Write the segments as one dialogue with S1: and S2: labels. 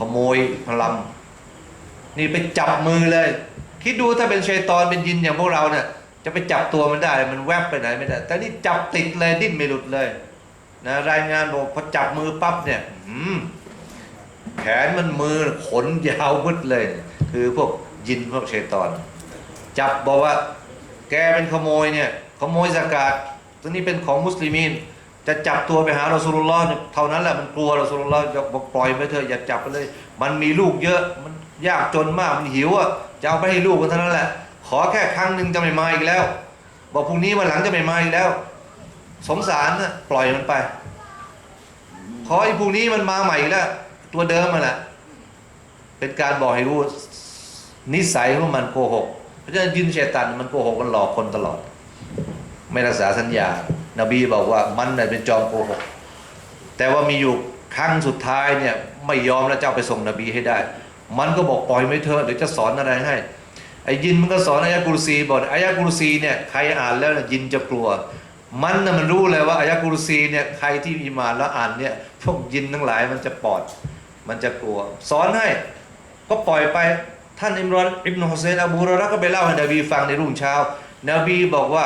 S1: ขโมยพลังนี่ไปจับมือเลย คิดดูถ้าเป็นชัยตอนเป็นยินอย่างพวกเราเนี่ยจะไปจับตัวมันได้ มันแวบไปไหนไม่ได้ แต่นี่จับติดเลยดิ้นไม่หลุดเลยนะรายงานบอกพอจับมือปั๊บเนี่ยอืมแขนมันมือขนยาวมึดเลย คือพวกยินพวกชัยตอน จับบอกว่า แกเป็นขโมยเนี่ย ขโมยสกาดตัวนี้เป็นของมุสลิมีน จะจับตัวไปหาเรอสูลุลลอฮ์เนี่ยเท่านั้นแหละมันกลัวเรอสูลุลลอฮ์จะบอกปล่อยไปเถอะอย่าจับไปเลย มันมีลูกเยอะมันยากจนมากมันหิวอะจะเอาไปให้ลูกมันเท่านั้นแหละ ขอแค่ครั้งหนึ่งจะไม่มาอีกแล้ว บอกพรุ่งนี้วันหลังจะไม่มาอีกแล้ว สงสารนะปล่อยมันไป ขอไอ้พรุ่งนี้มันมาใหม่อีกแล้ว ตัวเดิมมันแหละ เป็นการบอกให้รู้นิสัยของมันโกหกเพราะฉะนั้นยินเชตันมันโกหกมันหลอกคนตลอด ไม่รักษาสัญญา นบีบอกว่ามันเป็นจอมโกหกแต่ว่ามีอยู่ครั้งสุดท้ายเนี่ยไม่ยอมแล้วเจ้าไปส่งนบีให้ได้ มันก็บอกปล่อยไม่เถอะเดี๋ยวจะสอนอะไรให้ไอ้ยินมันก็สอนอายะกุรซีบอกอายะกุรซีเนี่ยใครอ่านแล้วเนี่ยยินจะกลัว มันน่ะมันรู้เลยว่าอายะกุรซีเนี่ยใครที่มีมาแล้วอ่านเนี่ยพวกยินทั้งหลายมันจะปลอด มันจะกลัว สอนให้ก็ปล่อยไปท่านอิมรอนอิบนุฮุเซนอบูรเราะก็ไปเล่าให้นบีฟังในรุ่งเช้านบีบอกว่า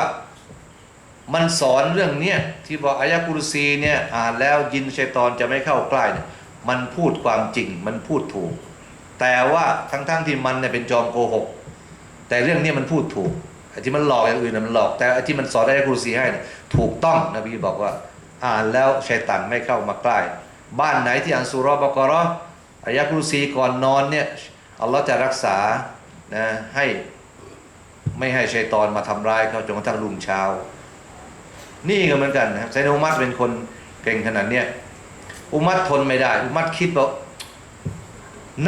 S1: มันสอนเรื่องเนี้ยที่บอกอายะกุรซีเนี่ยอ่านแล้วยินชัยตอนจะไม่เข้าใกล้เนี่ยมันพูดความจริงมันพูดถูก แต่ว่าทั้งๆทที่มันเนี่ยเป็นจอมโกหก แต่เรื่องนี้มันพูดถูกไอ้ที่มันหลอกอย่างอื่นน่ะมันหลอก แต่ไอ้ที่มันสอนอายะกุรซีให้เนี่ยถูกต้องนบีบอกว่าอ่านแล้วชัยตันไม่เข้ามาใกล้ บ้านไหนที่อ่านสุราะห์บกราะห์อายะกุรซีก่อนนอนเนี่ยอัลลอฮ์จะรักษานะให้ไม่ให้ชัยตอนมาทำร้ายเขาจนกระทั่งรุ่งเช้า นี่ก็เหมือนกันนะครับไซนอุมัตเป็นคนเก่งขนาดเนี้ยอุมัตทนไม่ได้ อุมัตคิดว่า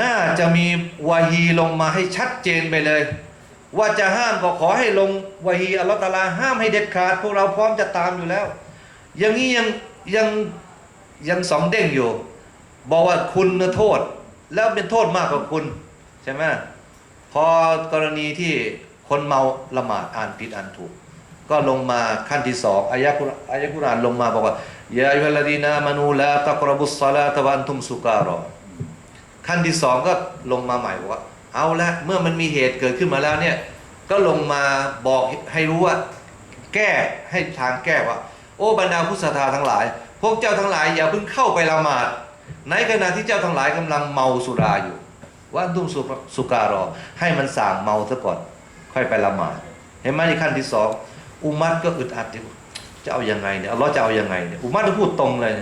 S1: น่าจะมีวาฮีลงมาให้ชัดเจนไปเลย ว่าจะห้ามก็ขอให้ลงวาฮีอัลลอฮ์ตาลาห้ามให้เด็ดขาด พวกเราพร้อมจะตามอยู่แล้ว อย่างนี้ยังยังยังสองเด้งอยู่ บอกว่าคุณโทษ แล้วเป็นโทษมากกว่าคุณ ใช่ไหมพอกรณีที่คนเมาละหมาดอ่านผิดอ่านถูก ก็ลงมาขั้นที่สองอายะกุรอายะกุรานลงมาบอกว่ายาอิวัลดีนามานูลาตักรบุสซาลาตะวันทุมสุการอขั้นที่สองก็ลงมาใหม่บอกว่า เอาละเมื่อมันมีเหตุเกิดขึ้นมาแล้วเนี่ยก็ลงมาบอกให้รู้ว่า แก้ให้ทางแก้ว่า โอ้บรรดาผู้ศรัทธาทั้งหลาย พวกเจ้าทั้งหลายอย่าเพิ่งเข้าไปละหมาด ในขณะที่เจ้าทั้งหลายกำลังเมาสุราอยู่ว่าตุ้มสุสุการอ ให้มันสั่งเมาซะก่อน ค่อยไปละหมาดเห็นไหมในขั้นที่สอง อุมัดก็อึดอัดอยู่จะเอายังไงเนี่ยเลอฮ์จะเอายังไงเนี่ยอุมัดก็พูดตรงเลย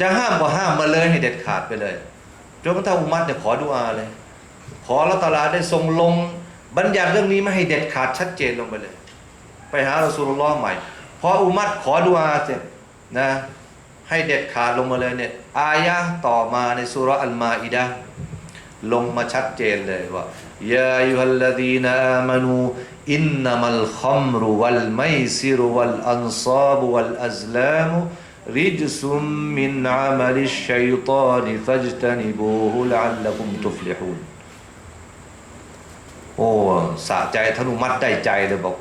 S1: จะห้ามก็ห้ามมาเลยให้เด็ดขาดไปเลยจนกระทั่งอุมัดเนี่ยขอดุอาเลย ขอละตลาได้ทรงลงบัญญัติเรื่องนี้ไม่ให้เด็ดขาดชัดเจนลงไปเลย ไปหารอสูลุลลอใหม่พออุมัดขอดุอาเสร็จนะให้เด็ดขาดลงมาเลยเนี่ยอายะต่อมาในสุรอัลมาอิดะลงมาชัดเจนเลยว่ายาอยุฮัลลดีนอามานู อินนัมัลคัมรุวัลไมซิรุวัลอันซาบุวัลอัซลามุริจซุมมินอามัลิชชัยฏานิฟัจตนิบูฮุลัลลักุมตุฟลิฮูนโอ้สะใจธนุมัดได้ใจเลยบอก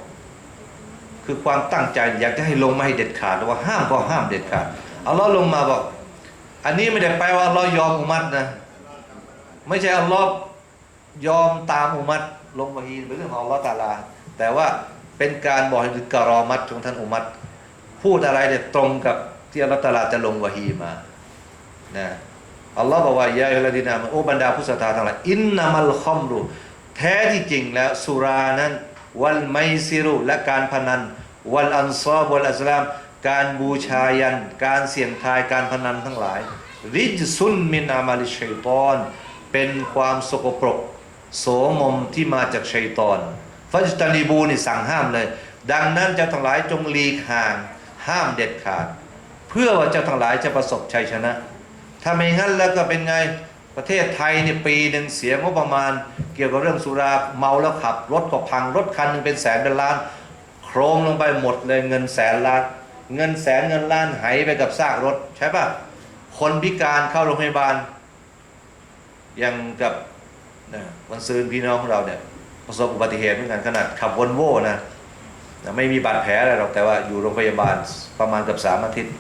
S1: คือความตั้งใจอยากจะให้ลงมาให้เด็ดขาดว่าห้ามก็ห้ามเด็ดขาดอัลลอฮ์ลงมาบอก อันนี้ไม่ได้แปลว่าอัลลอฮ์ยอมอุมัดนะ ไม่ใช่อัลลอฮ์ยอมตามอุมัดลงมาฮีเป็นเรื่องของอัลลอฮ์ตาลา แต่ว่าเป็นการบอกให้กรอมัดของท่านอุมัดพูดอะไรเนี่ยตรงกับที่อัลลอฮ์ตาลาจะลงวะฮีมานะอัลลอฮ์บอกว่ายาอัลลดีนามโอบรรดาผู้ศรัทธาทั้งหลายอินนามัลคอมรุแท้ที่จริงแล้วสุรานั้น วัลไมซิรุและการพนัน วัลอันซอบัลอัสลาม การบูชายัน การเสี่ยงทายการพนันทั้งหลาย ริจซุนมินอามาลิชัยตอน เป็นความสกปรก โสมมที่มาจากชัยตอน ฟัจตานีบูนี่สั่งห้ามเลย ดังนั้นเจ้าทั้งหลายจงหลีกห่าง ห้ามเด็ดขาด เพื่อว่าเจ้าทั้งหลายจะประสบชัยชนะ ถ้าไม่งั้นแล้วก็เป็นไงประเทศไทยเนี่ยปีหนึ่งเสียงบประมาณ เกี่ยวกับเรื่องสุราเมาแล้วขับ รถก็พังรถคันหนึงเป็นแสนเป็นล้าน โครมลงไปหมดเลยเงินแสนล้าน เงินแสนเงินล้านหายไปกับซากรถใช่ปะคนพิการเข้าโรงพยาบาลอยังกับนะวันซืนพี่น้องของเราเนี่ย ประสบอุบัติเหตุเหมือนกันขนาดขับวอลโว่นะไม่มีบาดแผลอะไรหรอกแต่ว่าอยู่โรงพยาบาลประมาณเกับสามอาทิตย์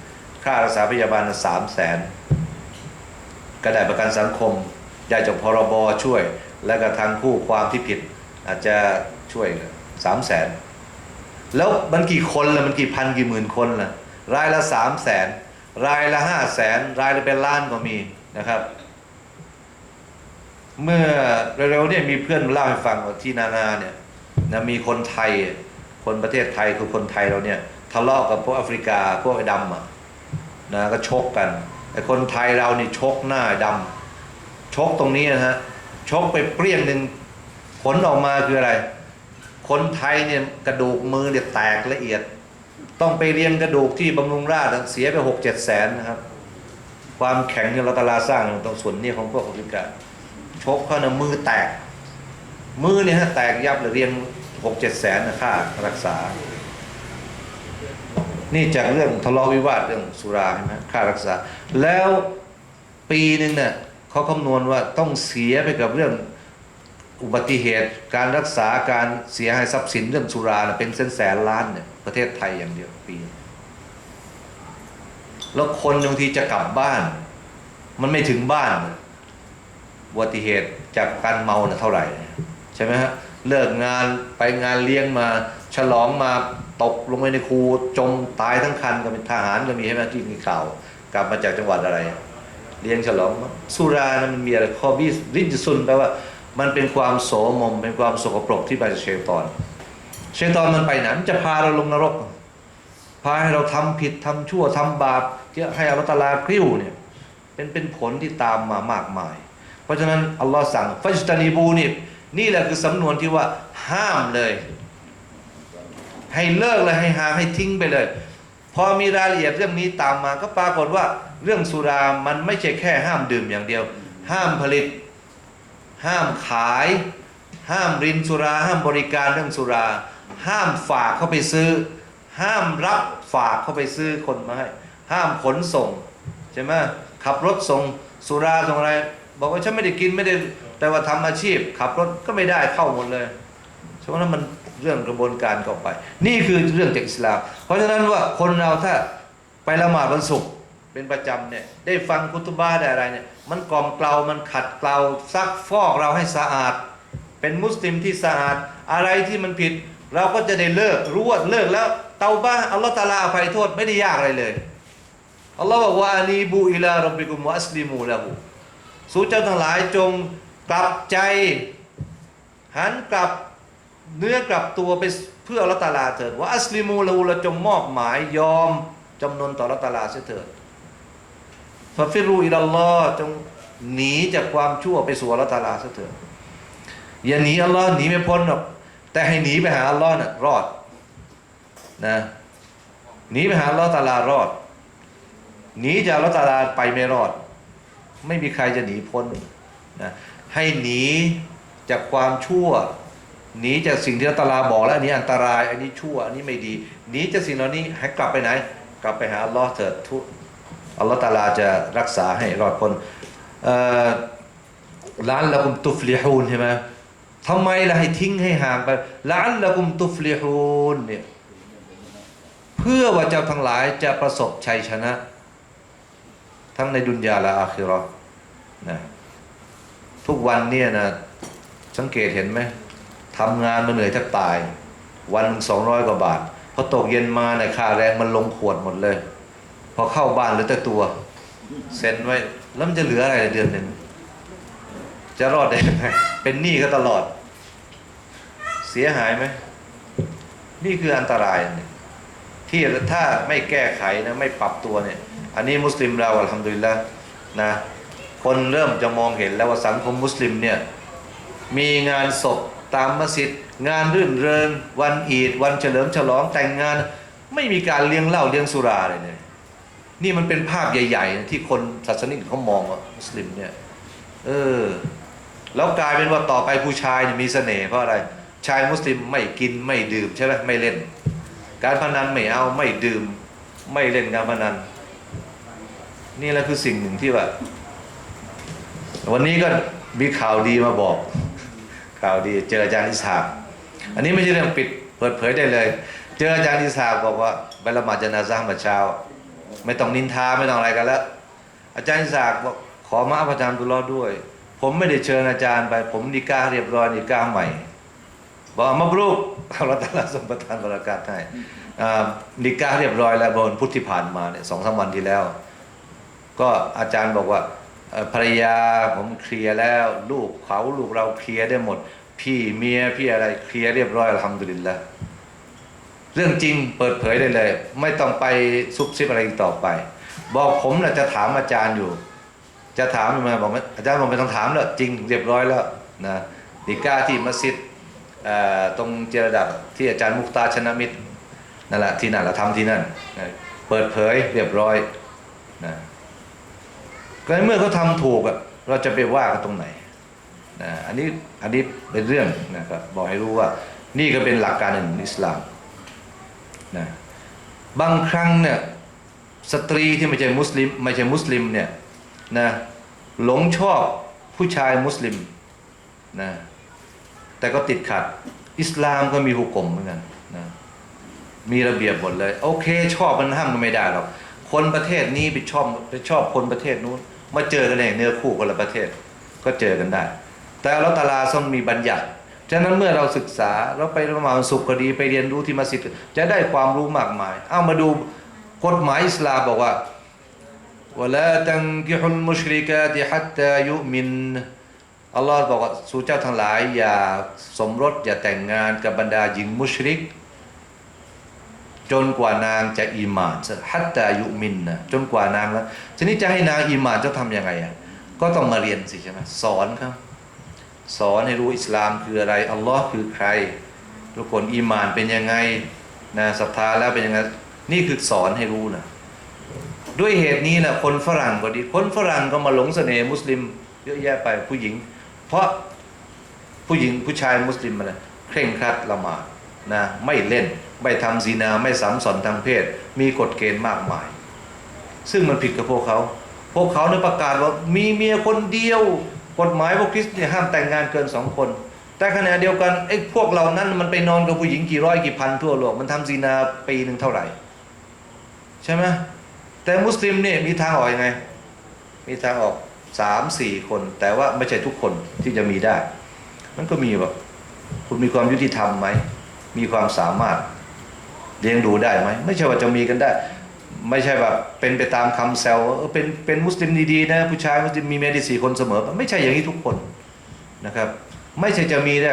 S1: ค่ารักษาพยาบาลสามแสนก็ได้ประกันสังคมได้จากพรบช่วย แล้วก็ทางคู่ความที่ผิด อาจจะช่วยสามแสนแล้วมันกี่คนละมันกี่พันกี่หมื่นคนละรายละสามแสนรายละห้าแสนรายละเป็นล้านก็มีนะครับ เมื่อเร็วๆเนี่ยมีเพื่อนเล่าให้ฟังว่าที่นานาเนี่ยนะมีคนไทย คนประเทศไทยคือคนไทยเราเนี่ยทะเลาะกับพวกแอฟริกาพวกไอ้ดำอะนะก็ชกกันไอ้คนไทยเรานี่ชกหน้าดำชกตรงนี้นะฮะชกไปเปรี้ยงหนึ่งผลออกมาคืออะไร คนไทยเนี่ยกระดูกมือเนี่ยแตกละเอียด ต้องไปเรียนกระดูกที่บำรุงราชเสียไปหกเจ็ดแสนนะครับ ความแข็งเนี่ยเราตลาสร้างตรงส่วนนี้ของพวกแอฟริกา ชกเขานะมือแตก มือเนี่ยฮะแตกยับเลยเรียงหกเจ็ดแสนนะค่ารักษา นี่จากเรื่องทะเลาะวิวาทเรื่องสุราใช่ไหมค่ารักษา แล้วปีหนึ่งเนี่ยเขาคำนวณว่าต้องเสียไปกับเรื่องอุบัติเหตุการรักษาการเสียหายทรัพย์สินเรื่องสุราเป็นแสนแสนล้านเนี่ยประเทศไทยอย่างเดียวปีแล้วคนบางทีจะกลับบ้าน มันไม่ถึงบ้าน อุบัติเหตุจากการเมาน่ะเท่าไหร่ใช่ไหมฮะเลิกงานไปงานเลี้ยงมา ฉลองมาตกลงไปในคูจมตายทั้งคันก็เป็นทหารก็มีใช่ไหมที่มีข่าว กลับมาจากจังหวัดอะไร เลี้ยงฉลองสุรานะมันมีอะไรคอบิสริจซุนแปลว่ามันเป็นความโสมม เป็นความสกปรกที่มาจากเชยตอน เชยตอนมันไปไหนมันจะพาเราลงนรก พาให้เราทำผิดทำชั่วทำบาปที่ให้อัลลอฮฺตาลากริ้วเนี่ยเป็นเป็นผลที่ตามมามากมาย เพราะฉะนั้นอัลลอฮ์สั่งฟัจตานีบูนี่นี่แหละคือสำนวนที่ว่าห้ามเลย ให้เลิกเลยให้หาให้ทิ้งไปเลย พอมีรายละเอียดเรื่องนี้ตามมาก็ปรากฏว่าเรื่องสุรามันไม่ใช่แค่ห้ามดื่มอย่างเดียว ห้ามผลิต ห้ามขาย ห้ามรินสุรา ห้ามบริการเรื่องสุรา ห้ามฝากเข้าไปซื้อ ห้ามรับฝากเข้าไปซื้อคนมาให้ ห้ามขนส่งใช่ไหมขับรถส่งสุราส่งอะไร บอกว่าฉันไม่ได้กินไม่ได้ แต่ว่าทำอาชีพ ขับรถก็ไม่ได้เข้าหมดเลยฉะนั้นมันเรื่องกระบวนการเข้าไป นี่คือเรื่องจากอิสลาม เพราะฉะนั้นว่าคนเราถ้าไปละหมาดวันศุกร์เป็นประจำเนี่ยได้ฟังคุตุบาได้อะไรเนี่ยมันกล่อมเกลา มันขัดเกลาซักฟอกเราให้สะอาด เป็นมุสลิมที่สะอาด อะไรที่มันผิด เราก็จะได้เลิกรู้ว่าเลิกแล้ว เตาบ้าอัลลอฮฺตะอาลาอภัยโทษไม่ได้ยากอะไรเลยอัลลอฮ์บอกว่าอานีบูอิลารับบิกุมวะอัสลิมูละหู สู่เจ้าทั้งหลายจงกลับใจ หันกลับเนื้อกลับตัวไปเพื่ออัลลอฮ์ตาลาเถิดว่าอัสลิมูลูละจงมอบหมายยอมจำนนต่ออัลลอฮ์ตาลาเสียเถิดฟาฟิรูอิลลอฮ์จงหนีจากความชั่วไปสู่อัลลอฮ์ตาลาเสียเถิดอย่าหนีอัลลอฮ์หนีไม่พ้นหรอกแต่ให้หนีไปหาอัลลอฮ์น่ะรอดนะหนีไปหาอัลลอฮ์ตาลารอดหนีจากอัลลอฮ์ตาลาไปไม่รอด ไม่มีใครจะหนีพ้นนะให้หนีจากความชั่วหนีจากสิ่งที่อัลตะอาลาบอกแล้วอันนี้อันตราย อันนี้ชั่วอันนี้ไม่ดีหนีจากสิ่งเหล่านี้ให้กลับไปไหน กลับไปหาอัลลอฮ์เถิดทุอัลลอฮ์ตาลาจะรักษาให้รอดพ้นเอ่อล้านละกุมตุฟลิฮูนใช่ไหมทำไมล่ะให้ทิ้งให้ห่างไปล้านละกุมตุฟลิฮูนเนี่ยเพื่อว่าเจ้าทั้งหลายจะประสบชัยชนะ ทั้งในดุนยาและอาคิราะห์ นะทุกวันเนี่ยนะสังเกตเห็นไหมทำงานมาเหนื่อยแทบตาย วันสองร้อยกว่าบาทพอตกเย็นมาเนี่ยค่าแรงมันลงขวดหมดเลย พอเข้าบ้านเหลือแต่ตัว เซ็นไว้ แล้วมันจะเหลืออะไรเดือนหนึ่งจะรอดได้ยังไงเป็นหนี้ก็ตลอด เสียหายไหมนี่คืออันตรายเนี่ยที่ถ้าไม่แก้ไขนะไม่ปรับตัวเนี่ย อันนี้มุสลิมเราอัลฮัมดุลิลละนะ คนเริ่มจะมองเห็นแล้วว่าสังคมมุสลิมเนี่ยมีงานศพตามมัสยิดงานรื่นเริงวันอีด วันเฉลิมฉลองแต่งงาน ไม่มีการเลี้ยงเหล้าเลี้ยงสุราเลยเนี่ยนี่มันเป็นภาพใหญ่ ๆ ที่คนศาสนิกเขามองว่ามุสลิมเนี่ยเออแล้วกลายเป็นว่าต่อไปผู้ชายยมีเสน่ห์เพราะอะไรชายมุสลิมไม่กินไม่ดื่มใช่ไหมไม่เล่น การพนันไม่เอาไม่ดื่ม ไม่เล่นการพนัน นี่แหละคือสิ่งหนึ่งที่ว่า วันนี้ก็มีข่าวดีมาบอก ข่าวดีเจออาจารย์อิสากอันนี้ไม่ใช่เรื่องปิดเปิดเผยได้เลย เจออาจารย์อิสากบอกว่าไปละหมาดจนาซะห์มาเช้า ไม่ต้องนินทาไม่ต้องอะไรกันแล้ว อาจารย์อิสากบอกขอมาอาจารย์ตุลอด้วย ผมไม่ได้เชิญอาจารย์ไป ผมนิกาเรียบร้อยนิกาใหม่ บอกมาบรูกอัลลอฮฺตาลาสมประทานบรากาตให้นิกาเรียบร้อยแล้วบนพุทธที่ผ่านมาเนี่ยสองสามวันที่แล้ว ก็อาจารย์บอกว่า ภรรยาผมเคลียร์แล้วลูกเขาลูกเราเคลียร์ได้หมด พี่เมียพี่อะไรเคลียร์เรียบร้อยอัลฮัมดุลิลละเรื่องจริงเปิดเผยได้เลย ไม่ต้องไปซุบซิบอะไรอีกต่อไป บอกผมนะจะถามอาจารย์อยู่ จะถามมาบอกว่าอาจารย์ผมไม่ต้องถามแล้วจริงเรียบร้อยแล้วนะนิกาที่มัสยิดตรงเจรดับที่อาจารย์มุกตาชนะมิตรนั่นแหละที่นั่นเราทำที่นั่นเปิดเผยเรียบร้อยนะ ก็เมื่อเขาทำถูกอะเราจะไปว่ากันตรงไหนนะอันนี้อันนี้เป็นเรื่องนะครับบอกให้รู้ว่านี่ก็เป็นหลักการหนึ่งของอิสลามนะบางครั้งเนี่ยสตรีที่ไม่ใช่มุสลิมไม่ใช่มุสลิมเนี่ยนะหลงชอบผู้ชายมุสลิมนะแต่ก็ติดขัด อิสลามก็มีหุกกลมเหมือนกันนะมีระเบียบหมดเลย โอเค ชอบมันห้ามกันไม่ได้หรอกคนประเทศนี้ไปชอบไปชอบคนประเทศนู้น มาเจอกันเองเนื้อคู่คนละประเทศ ก็เจอกันได้ แต่อัลเลอฮฺตะอาลาทรงมีบัญญัติฉะนั้นเมื่อเราศึกษาเราไปละหมาดสุขก็ดีไปเรียนรู้ที่มัสยิดจะได้ความรู้มากมาย เอามาดูกฎหมายอิสลามบอกว่า ولا تنكحوا المشركات حتى يؤمن อัลลอฮ์บอกว่าสู่เจ้าทั้งหลาย อย่าสมรสอย่าแต่งงานกับบรรดาหญิงมุชริก จนกว่านางจะอีหมานฮัตตายุมินนะจนกว่านางแล้วทีนี้จะให้นางอีหมานจ้าทำยังไงอะก็ต้องมาเรียนสิใช่ไหมสอนครับ สอนให้รู้อิสลามคืออะไรอัลลอฮ์คือใคร ทุกคนอีหมานเป็นยังไงนะศรัทธาแล้วเป็นยังไงนี่คือสอนให้รู้นะด้วยเหตุนี้แหละคนฝรั่งก็ดี คนฝรั่งก็มาหลงเสน่ห์มุสลิมเยอะแยะไปผู้หญิง เพราะผู้หญิงผู้ชายมุสลิมมันเคร่งครัดละหมาดนะไม่เล่น ไม่ทำซีนาไม่สัมสอนทางเพศ มีกฎเกณฑ์มากมาย ซึ่งมันผิดกับพวกเขา พวกเขาเนี่ยประกาศว่ามีเมียคนเดียว กฎหมายพวกคริสต์เนี่ยห้ามแต่งงานเกินสองคน แต่ขณะเดียวกันไอ้พวกเรานั้นมันไปนอนกับผู้หญิงกี่ร้อยกี่พันทั่วโลกมันทำซีนาปีหนึ่งเท่าไหร่ ใช่ไหมแต่มุสลิมเนี่ยมีทางออกยังไง มีทางออกสามสี่คน แต่ว่าไม่ใช่ทุกคนที่จะมีได้ มันก็มีแบบคุณมีความยุติธรรมไหม มีความสามารถ เลี้ยงดูได้ไหมไม่ใช่ว่าจะมีกันได้ ไม่ใช่แบบเป็นไปตามคำแซวเออเป็นเป็นมุสลิมดีๆนะผู้ชายมุสลิมมีเมียด้สี่คนเสมอ ไม่ใช่อย่างนี้ทุกคนนะครับ ไม่ใช่จะมีได้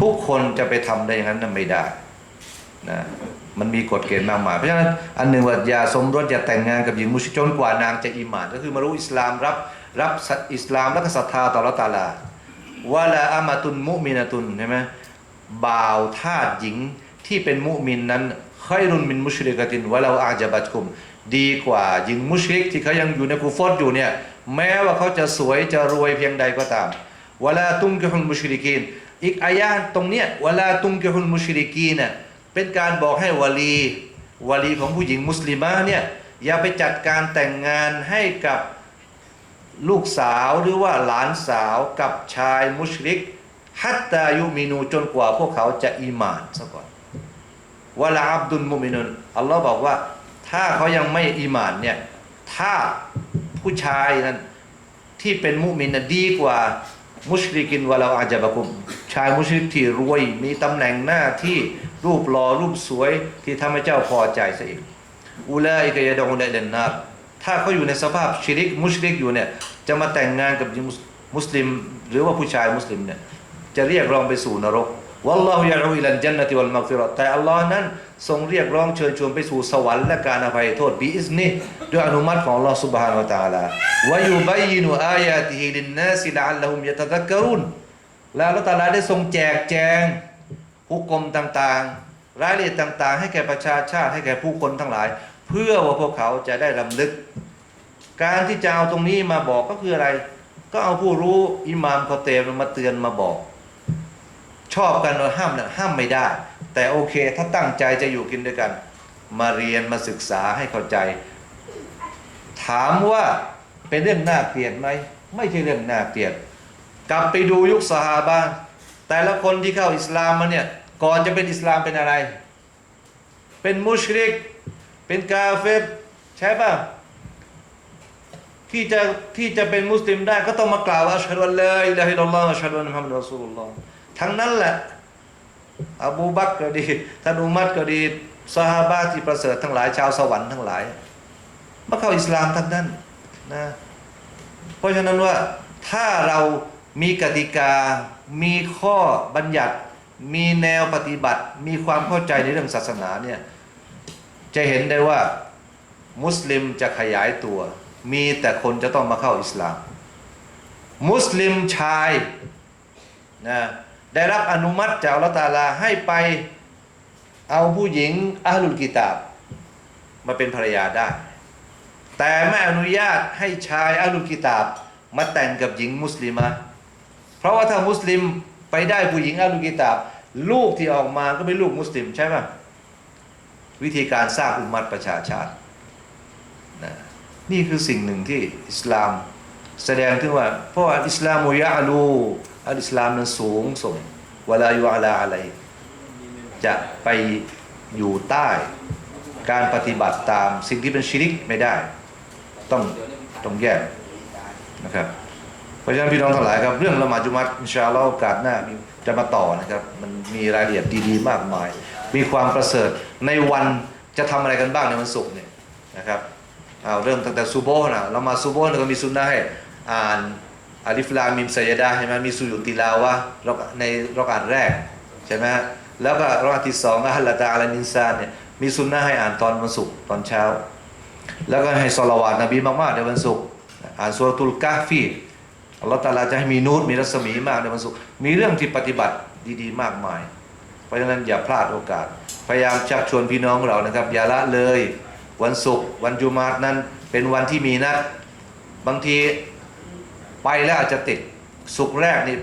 S1: ทุกคนจะไปทำได้อย่างนั้นนไม่ได้นะมันมีกฎเกณฑ์มากมายเพราะฉะนั้นอันหนึ่งว่าอย่าสมรสอย่าแต่งงานกับหญิงมุชริกจนกว่านางจะอิหมาน ก็คือมารู้อิสลามรับรับอิสลามแล้วก็ศรัทธาต่อละตาลาวะลาอามาตุนมุมินาตุนใช่ไหมบ่าวทาสหญิงที่เป็นมุมินนั้น ค่อยรุนมินมุชริกตินวะลาอาจบัตคุม ดีกว่าหญิงมุชริกที่เขายังอยู่ในกูฟอดอยู่เนี่ย แม้ว่าเขาจะสวยจะรวยเพียงใดก็ตามวลาตุงกิฮุลมุชริกีนอีกอายะตรงเนี้ยวลาตุงกิฮุลมุชริกีนน่ะเป็นการบอกให้วลีวลีของผู้หญิงมุสลิมะเนี่ยอย่าไปจัดการแต่งงานให้กับลูกสาวหรือว่าหลานสาวกับชายมุชริกฮัตตายุมินูจนกว่าพวกเขาจะอีมานซะก่อน วะลาอับดุลมุมินุนอัลลอฮ์บอกว่า ถ้าเขายังไม่อีหมานเนี่ย ถ้าผู้ชายนั้นที่เป็นมุมินดีกว่ามุชริกินวะลาอาจจะบะกุม ชายมุชริกที่รวยมีตำแหน่งหน้าที่รูปหล่อรูปสวยที่ทำให้เจ้าพอใจซะอีกอุลาอิกยดองไดเลนนาถ้าเขาอยู่ในสภาพชิริกมุชริกอยู่เนี่ย จะมาแต่งงานกับมุสลิม หรือว่าผู้ชายมุสลิมเนี่ย จะเรียกร้องไปสู่นรก วัลลอฮุยะรูอิลันจันนติวัลมักฟิเราะห์แต่อัลลอฮ์นั้นทรงเรียกร้องเชิญชวนไปสู่สวรรค์และการอภัยโทษบิอิสนีด้วยอนุมัติของอัลลอฮ์ سبحانه และ تعالى วะยุบัยยินุอายาติฮิลินนาสิละอัลละฮุมยะตะซักกะรุนแล้วอัลลอฮ์ตะอาลาได้ทรงแจกแจงหุกกลมต่างๆ รายละเอียดต่างๆ ให้แก่ประชาชาติให้แก่ผู้คนทั้งหลาย เพื่อว่าพวกเขาจะได้ลำลึก การที่จะเอาตรงนี้มาบอกก็คืออะไร ก็เอาผู้รู้อิหมามคอเตมมาเตือนมาบอก ชอบกันเราห้ามเนี่ยห้ามไม่ได้ แต่โอเค ถ้าตั้งใจจะอยู่กินด้วยกัน มาเรียนมาศึกษาให้เข้าใจ ถามว่าเป็นเรื่องน่าเกลียดไหมไม่ใช่เรื่องน่าเกลียด กลับไปดูยุคสหาบะแต่ละคนที่เข้าอิสลามมาเนี่ยก่อนจะเป็นอิสลามเป็นอะไร เป็นมุชริก เป็นกาเฟรใช่ป่ะที่จะที่จะเป็นมุสลิมได้ก็ต้องมากล่าวอัชฮะดุลลอฮฺอิลลาฮิลลัลลอฮฺอัชฮะดุอันนะมุฮัมมัดรอซูลุลลอฮ์ ทั้งนั้นแหละอบูบักก็ดีท่านอุมัดก็ดีซาฮาบะที่ประเสริฐทั้งหลายชาวสวรรค์ทั้งหลายมาเข้าอิสลามทั้งนั้นนะเพราะฉะนั้นว่าถ้าเรามีกติกา มีข้อบัญญัติ มีแนวปฏิบัติ มีความเข้าใจในเรื่องศาสนาเนี่ยจะเห็นได้ว่ามุสลิมจะขยายตัว มีแต่คนจะต้องมาเข้าอิสลาม มุสลิมชายนะ ได้รับอนุมัติจากอัลอตาลาให้ไปเอาผู้หญิงอัลุลกิตาบ มาเป็นภรรยาได้ แต่ไม่อนุญาตให้ชายอัลุลกิตาบ มาแต่งกับหญิงมุสลิมะเพราะว่าถ้ามุสลิมไปได้ผู้หญิงอัลลุลกิตาบ ลูกที่ออกมาก็เป็นลูกมุสลิมใช่ไหมวิธีการสร้างอุมมัตประชาชาตินะนี่คือสิ่งหนึ่งที่อิสลามแสดงถึงว่าเพราะว่าอิสลามุยะลู อัลอิสลามนั้นสูงส่งวลายุอาลาอะไร จะไปอยู่ใต้การปฏิบัติตามสิ่งที่เป็นชิริกไม่ได้ ต้องต้องแยกนะครับ เพราะฉะนั้นพี่น้องทั้งหลายครับ เรื่องละหมาดจุมัดอินชาอัลลอฮ์โอกาสหน้าจะมาต่อนะครับ มันมีรายละเอียดดีๆ มากมาย มีความประเสริฐในวันจะทำอะไรกันบ้างในวันศุกร์เนี่ยนะครับเอาเริ่มตั้งแต่ซูโบนะละหมาดซูโบนี่ยก็มีสุนนะให้อ่าน อาลิฟลามิมไซยดาใช่ไหมมีสุยุติลาวะในรอกาสแรกใช่ไหมแล้วก็รอกาสที่สองอัลลอฮฺตะอาลานินซานเนี่ยมีสุนนะให้อ่านตอนวันศุกร์ตอนเช้า แล้วก็ให้สลาวาตนบีมากๆในวันศุกร์อ่านสุรตุลกาฟีอัลลอฮฺตาลาจะให้มีนูตมีรัศมีมากในวันศุกร์มีเรื่องที่ปฏิบัติดีๆ มากมาย เพราะฉะนั้นอย่าพลาดโอกาส พยายามชักชวนพี่น้องเรานะครับ อย่าละเลย วันศุกร์วันจุมาตนั้นเป็นวันที่มีนัดบางที ไปแล้วอาจจะติดสุกแรกนี่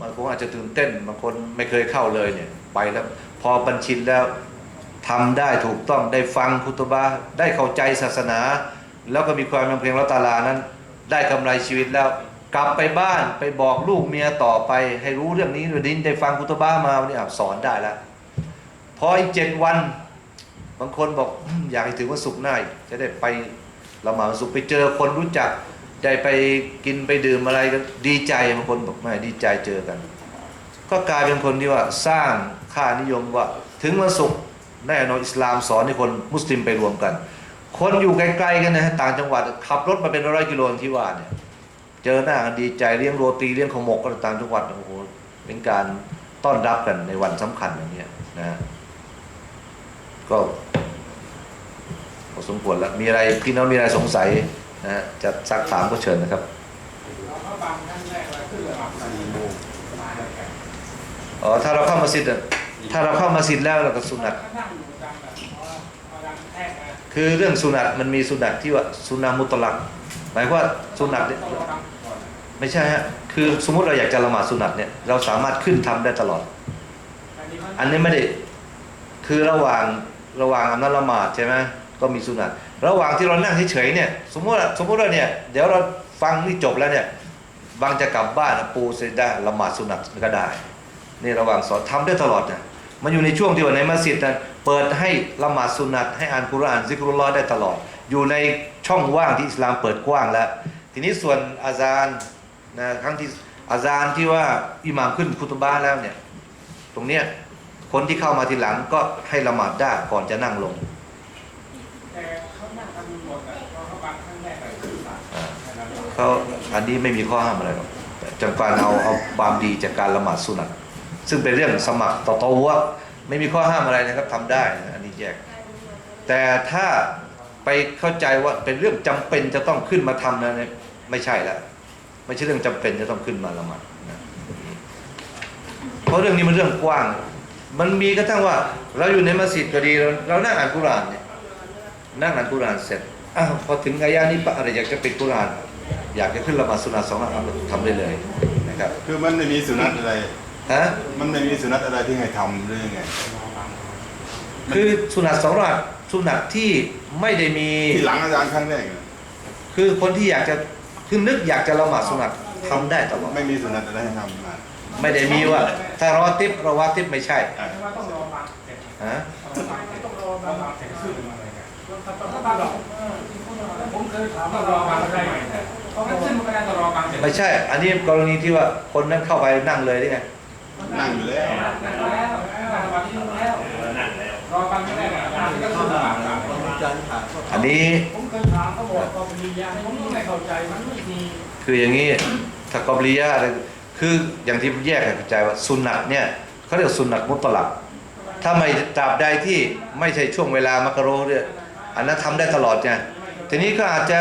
S1: บางคนอาจจะตื่นเต้นบางคนไม่เคยเข้าเลยเนี่ยไปแล้วพอบัญชินแล้วทำได้ถูกต้องได้ฟังคุตบะได้เข้าใจศาสนา แล้วก็มีความยำเกรงละตาลานั้น ได้กำไรชีวิตแล้ว กลับไปบ้านไปบอกลูกเมียต่อไป ให้รู้เรื่องนี้ด้วยดินได้ฟังคุตบะมาวันนี้อะสอนได้แล้วพออีกเจ็ดวัน บางคนบอกอยากให้ถึงวันศุกร์หน้าจะได้ไปละหมาดศุกร์ไปเจอคนรู้จัก ได้ไปกินไปดื่มอะไรกันดีใจบางคนบอกไม่ดีใจเจอกัน ก็กลายเป็นคนที่ว่าสร้างค่านิยมว่า ถึงวันศุกร์แน่นอนอิสลามสอนให้คนมุสลิมไปรวมกัน คนอยู่ไกลๆกันนะฮะต่างจังหวัดขับรถมาเป็นร้อยกิโลที่ว่าเนี่ยเจอหน้ากันดีใจเลี้ยงโรตีเลี้ยงขาวหมกกันต่างจังหวัดโอ้โหเป็นการต้อนรับกันในวันสำคัญอย่างเนี้ยนะฮะก็พอสมควรแล้วมีอะไรพี่น้องมีอะไรสงสัย นะฮะจะซักถามก็เชิญนะครับอ๋อถ้าเราเข้ามาสิทธิ์ถ้าเราเข้ามาสิทธิ์แล้วเราก็สุนัตคือเรื่องสุนัตมันมีสุนัตที่ว่าสุนามุตลักหมายว่าสุนัตไม่ใช่ฮะคือสมมุติเราอยากจะละหมาดสุนัตเนี่ยเราสามารถขึ้นทำได้ตลอด
S2: อันนี้มัน
S1: อันนี้ไม่ได้คือระหว่างระหว่างอำนาจละหมาดใช่ไหมก็มีสุนัต ระหว่างที่เรานั่งเฉยๆเนี่ยสมมติว่าสมมติว่าเนี่ยเดี๋ยวเราฟังนี่จบแล้วเนี่ยบางจะกลับบ้านปูเสร็จได้ละหมาดสุนัตก็ได้นี่ระหว่างสอนทำได้ตลอดนะมันอยู่ในช่วงที่ว่าในมัสยิดนั้นเปิดให้ละหมาดสุนัตให้อ่านกุรอานซิกรุลลอฮ์ได้ตลอด อยู่ในช่องว่างที่อิสลามเปิดกว้างแล้ว ทีนี้ส่วนอาซานนะครั้งที่อาซานที่ว่าอิหม่ามขึ้นคุตบะห์แล้วเนี่ยตรงเนี้ยคนที่เข้ามาทีหลังก็ให้ละหมาดได้ก่อนจะนั่งลง
S2: เขาอันนี้
S1: ไม่มีข้อห้ามอะไรหรอกจำการเอาเอาความดีจากการละหมาดสุนัตซึ่งเป็นเรื่องสมัครต่อตัววะไม่มีข้อห้ามอะไรนะครับทำได้นะอันนี้แยก แต่ถ้าไปเข้าใจว่าเป็นเรื่องจำเป็นจะต้องขึ้นมาทำนะเนี่ยไม่ใช่ละไม่ใช่เรื่องจำเป็นจะต้องขึ้นมาละหมาดนะเพราะเรื่องนี้มันเรื่องกว้าง มันมีกระทั่งว่า เราอยู่ในมัสยิดก็ดีเราเรานั่งอ่านกุรานเนี่ยนั่งอ่านกุรานเสร็จอ้าวพอถึงอายานี้ปะอะไรอยากจะปิดกุราน อยากจะขึ้นละหมาดสุนัตสองรอกาตทำได้เลยนะครับ
S3: คือมันไม่มีสุนัตอะไร
S1: ฮะ
S3: มันไม่มีสุนัตอะไรที่ให้ทำหรือยังไง
S1: คือสุนัตสองรอกาตสุนัตที่ไม่ได้มี
S3: ที่หลังอาจารย์ครั้งแรกน่ะ
S1: คือคนที่อยากจะคือนึกอยากจะละหมาดสุนัตทำได้ตลอด
S3: ไม่มีสุนัตอะไรให้ทำมา
S1: ไม่ได้มีว่า ถ้ารอติบรอวาติบไม่ใช่
S2: แต่ว่าต้องรอบางเสร็จ
S1: ฮะ
S2: ต้องรอบางเสร็จขึ้นมาเลยครับต้องต้องรอผมเคยถามว่ารอบางได้ไหม เพราะงั้นซึ่งมันก็ได้ตลอดบางเสร็จ
S1: ไม่ใช่ อันนี้กรณีที่ว่าคนนั้นเข้าไปนั่งเลยได้ไง
S3: นั่งอยู่แล้ว
S2: นั่งแล้วนั่งวันที่นั่งแล้ว รอบางครั้งแรกอะอาจารย์ก็คือลำบากครับ
S1: อันนี้
S2: ผมเคยถามเขาบอกกรณียาผมไม่เข้าใจมันไม่มี
S1: คืออย่างนี้ถ้ากอบลียะอะไรคืออย่างที่แยกให้เข้าใจว่าสุนัตเนี่ยเขาเรียกสุนัตมุตลักถ้าไม่ตราบใดที่ไม่ใช่ช่วงเวลามักกะโรเนี่ยอันนั้นทำได้ตลอดไงทีนี้ก็อาจจะ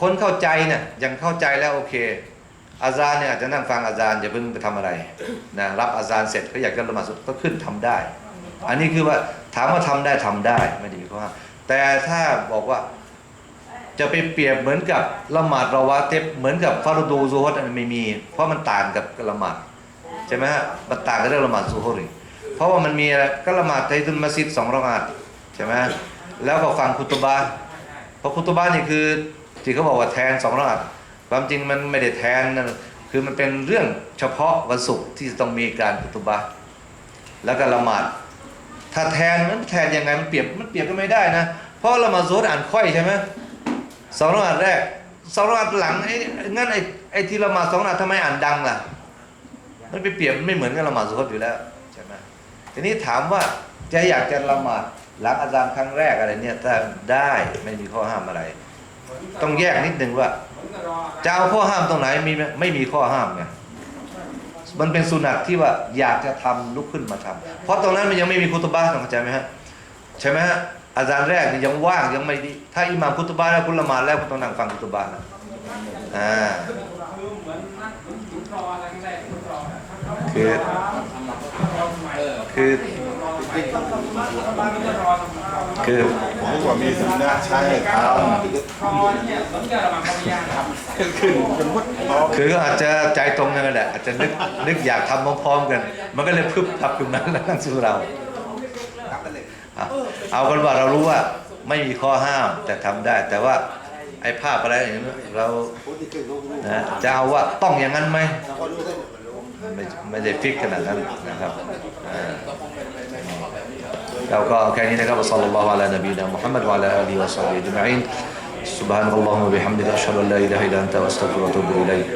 S1: คนเข้าใจเนี่ยยังเข้าใจแล้วโอเค อาจารย์เนี่ยอาจจะนั่งฟังอาจารย์อย่าเพิ่งไปทำอะไรนะรับอาจารย์เสร็จก็อยากจะละหมาดสุดก็ขึ้นทำได้ อันนี้คือว่าถามว่าทำได้ทำได้ไม่ด้มีข้อห้าแต่ถ้าบอกว่าจะไปเปรียบเหมือนกับละหมาดราวาเต็บเหมือนกับฟารดูซูฮดอันนไม่มี เพราะมันต่างกับละหมาดใช่ไหมฮะมันต่างกับเรื่องละหมาดซูฮดอีกเพราะว่ามันมีอะไรก็ละหมาดไทตุนมัสยิดสองรอกาตใช่ไหมแล้วก็ฟังคุตบะห์เพราะคุตบะห์นี่คือ ที่เขาบอกว่าแทนสองรอกาตความจริงมันไม่ได้แทนนะคือมันเป็นเรื่องเฉพาะวันศุกร์ที่ต้องมีการคุตบะแล้วก็ละหมาดถ้าแทนมันแทนยังไงมันเปรียบมันเปรียบก็ไม่ได้นะ เพราะละหมาดซูฮดอ่านค่อยใช่ไหมสองรหัสแรกสองรหัสหลังไอ้งั้นไอ้ไอ้ที่ละหมาดสองรหัสทำไมอ่านดังล่ะมันไปเปรียบไม่เหมือนกับละหมาดสุฮดอยู่แล้วใช่ไหมทีนี้ถามว่าจะอยากจะละหมาดหลังอาจารย์ครั้งแรกอะไรเนี่ยถ้าได้ไม่มีข้อห้ามอะไร ต้องแยกนิดนึงว่าจะเอาข้อห้ามตรงไหนมีไหมไม่มีข้อห้ามไงมันเป็นสุนัตที่ว่าอยากจะทำลุกขึ้นมาทำเพราะตรงนั้นมันยังไม่มีคุตบะห์ต้องเข้าใจไหมฮะใช่ไหมฮะอาจารย์แรกนี่ยังว่างยังไม่ดีถ้าอิหม่ามคุตบะห์แล้วคุณละมาแล้วคุณต้องนั่งฟังคุตบะห์นะอ่า
S2: คือ
S1: คือ คือ
S3: ผมก็ว่ามีสุนัตใช้ให้ท
S2: รอเนี่ยเหมือนกับระบาดปริญญาครับำ
S3: ขึ้นจนพุทธพอ
S1: คือก็อาจจะใจตรงกันแหละอาจจะนึกนึกอยากทำพร้อมๆกัน มันก็เลยพึบพับขึ้นมาแล้วนั่งสู้เราเอาเอากันว่าเรารู้ว่าไม่มีข้อห้ามแต่ทำได้ แต่ว่าไอ้ภาพอะไรอย่างนี้เรานะจะเอาว่าต้องอย่างนั้นไหมไม่ไม่ได้ฟิกขนาดนั้นนะครับ أو كان هناك الله على نبينا محمد وعلى آله وصحبه أجمعين. سبحانك اللهم وبحمدك أشهد أن لا إله إلا أنت وأستغفرك وأتوب إليك.